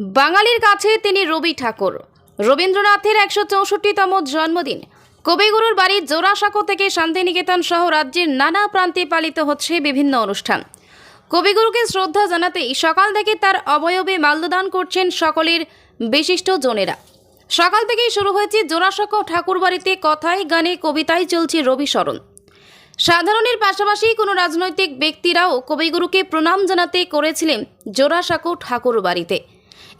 বাঙালির কাছে তিনি রবি ঠাকুর। রবীন্দ্রনাথের একশো চৌষট্টিতম জন্মদিন। কবিগুরুর বাড়ির জোড়াসাঁকো থেকে শান্তিনিকেতন সহ রাজ্যের নানা প্রান্তে পালিত হচ্ছে বিভিন্ন অনুষ্ঠান। কবিগুরুকে শ্রদ্ধা জানাতেই সকাল থেকে তার অবয়বে মাল্যদান করছেন সকলের বিশিষ্ট জনেরা। সকাল থেকেই শুরু হয়েছে জোড়াসাঁকো ঠাকুরবাড়িতে কথায় গানে কবিতায় চলছে রবি স্মরণ। সাধারণের পাশাপাশি কোনো রাজনৈতিক ব্যক্তিরাও কবিগুরুকে প্রণাম জানাতে করেছিলেন জোড়াসাঁকো ঠাকুর বাড়িতে।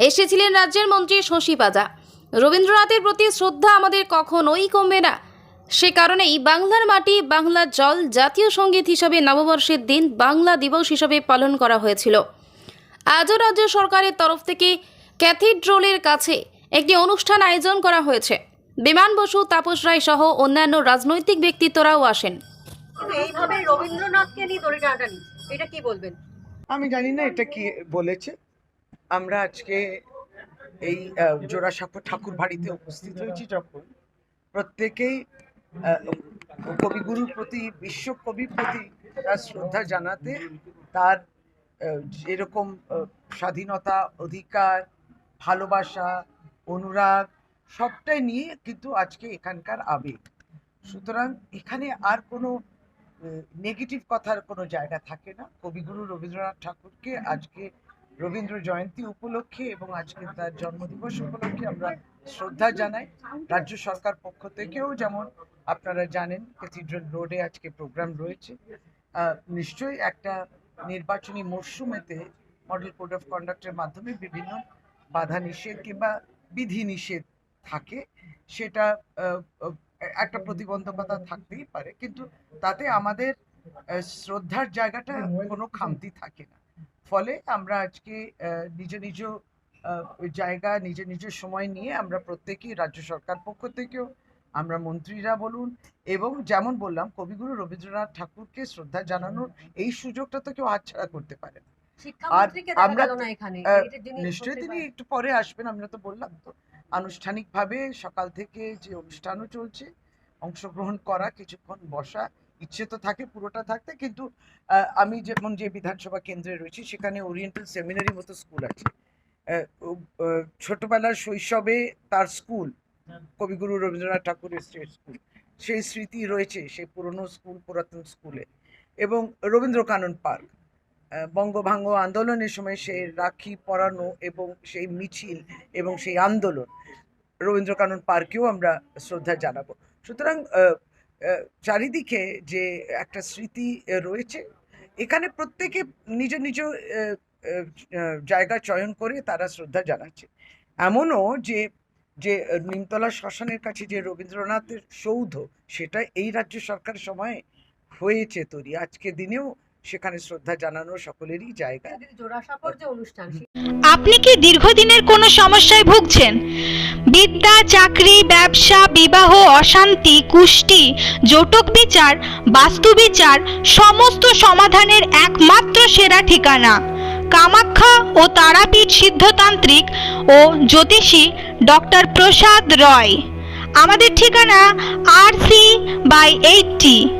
এসেছিলেন রাজ্যের মন্ত্রী শশী পাজা রবীন্দ্রনাথের প্রতি শ্রদ্ধা আমাদের কখনোই কমবে না। সে কারণেই বাংলার মাটি বাংলার জল জাতীয় সংগীত হিসাবে নববর্ষের দিন বাংলা দিবস হিসাবে পালন করা হয়েছিল। আজও রাজ্য সরকারের তরফ থেকে ক্যাথিড্রোলের কাছে একটি অনুষ্ঠান আয়োজন করা হয়েছে। বিমান বসু তাপস রায় সহ অন্যান্য রাজনৈতিক ব্যক্তিত্বরাও আসেন। কিন্তু এইভাবে রবীন্দ্রনাথকে নিয়ে দড়ি টানাটানি এটা কি বলবেন? আমি জানি না এটা কি বলেছে। আমরা আজকে এই জোড়াসাঁকো ঠাকুর বাড়িতে উপস্থিত হয়েছি যখন প্রত্যেকেই কবিগুরুর প্রতি বিশ্বকবির প্রতি তার শ্রদ্ধা জানাতে তার আহ, যেরকম স্বাধীনতা অধিকার ভালোবাসা অনুরাগ সবটাই নিয়ে কিন্তু আজকে এখানকার আবেগ। সুতরাং এখানে আর কোনো নেগেটিভ কথার কোনো জায়গা থাকে না। কবিগুরু রবীন্দ্রনাথ ঠাকুরকে আজকে রবীন্দ্র জয়ন্তী উপলক্ষে এবং আজকে তার জন্মদিবস উপলক্ষে আমরা শ্রদ্ধা জানাই। রাজ্য সরকার পক্ষ থেকেও যেমন আপনারা জানেন ক্যাথিড্রাল রোডে আজকে প্রোগ্রাম রয়েছে। নিশ্চয়ই একটা নির্বাচনী মরশুমেতে মডেল কোড অফ কন্ডাক্টের মাধ্যমে বিভিন্ন বাধা নিষেধ কিংবা বিধি নিষেধ থাকে। সেটা একটা প্রতিবন্ধকতা থাকতেই পারে। কিন্তু তাতে আমাদের শ্রদ্ধার জায়গাটা কোনো খামতি থাকে না। ফলে আমরা আজকে নিজ নিজ জায়গা নিজ নিজ সময় নিয়ে আমরা প্রত্যেকেই রাজ্য সরকার পক্ষ থেকেও আমরা মন্ত্রীরা বলুন এবং যেমন বললাম কবিগুরু রবীন্দ্রনাথ ঠাকুরকে শ্রদ্ধা জানানোর এই সুযোগটা তো কেউ হাতছাড়া করতে পারে না শিক্ষামন্ত্রীকে আমরা- নিশ্চয়ই তিনি। একটু পরে আসবেন আমরা তো বললাম তো আনুষ্ঠানিকভাবে সকাল থেকে যে অনুষ্ঠানও চলছে অংশগ্রহণ করা কিছুক্ষণ বসা ইচ্ছে তো থাকে, পুরোটা থাকতে। কিন্তু আমি যেমন যে বিধানসভা কেন্দ্রে রয়েছি, সেখানে ওরিয়েন্টাল সেমিনারি মতো স্কুল আছে। ছোটবেলার শৈশবে তার স্কুল কবিগুরু রবীন্দ্রনাথ ঠাকুরের স্টেট স্কুল সেই স্মৃতি রয়েছে, সেই পুরনো স্কুল পুরাতন স্কুলে এবং রবীন্দ্রকানন পার্ক বঙ্গভঙ্গ আন্দোলনের সময় সেই রাখি পরানো এবং সেই মিছিল এবং সেই আন্দোলন রবীন্দ্রকানন পার্কেও আমরা শ্রদ্ধা জানাব। সুতরাং চারিদিকে যে একটা স্মৃতি রয়েছে, এখানে প্রত্যেকে নিজ নিজ জায়গা চয়ন করে তারা শ্রদ্ধা জানাচ্ছে। এমনও যে যে নিমতলা শ্মশানের কাছে যে রবীন্দ্রনাথের সৌধ, সেটা এই রাজ্য সরকার সময়ে হয়েছে তৈরি। আজকে দিনেও সেখানে শ্রদ্ধা জানানো সকলেরই জায়গা। আপনি কি দীর্ঘদিনের কোনো সমস্যায় ভুগছেন? বিদ্যা চাকরি ব্যবসা বিবাহ অশান্তি কুষ্টি জটক বিচার বাস্তু বিচার সমস্ত সমাধানের একমাত্র সেরা ঠিকানা। কামাখ্যা ও তারাপীঠ সিদ্ধতান্ত্রিক ও জ্যোতিষী ডক্টর প্রসাদ রয়। আমাদের ঠিকানা R C by eighty.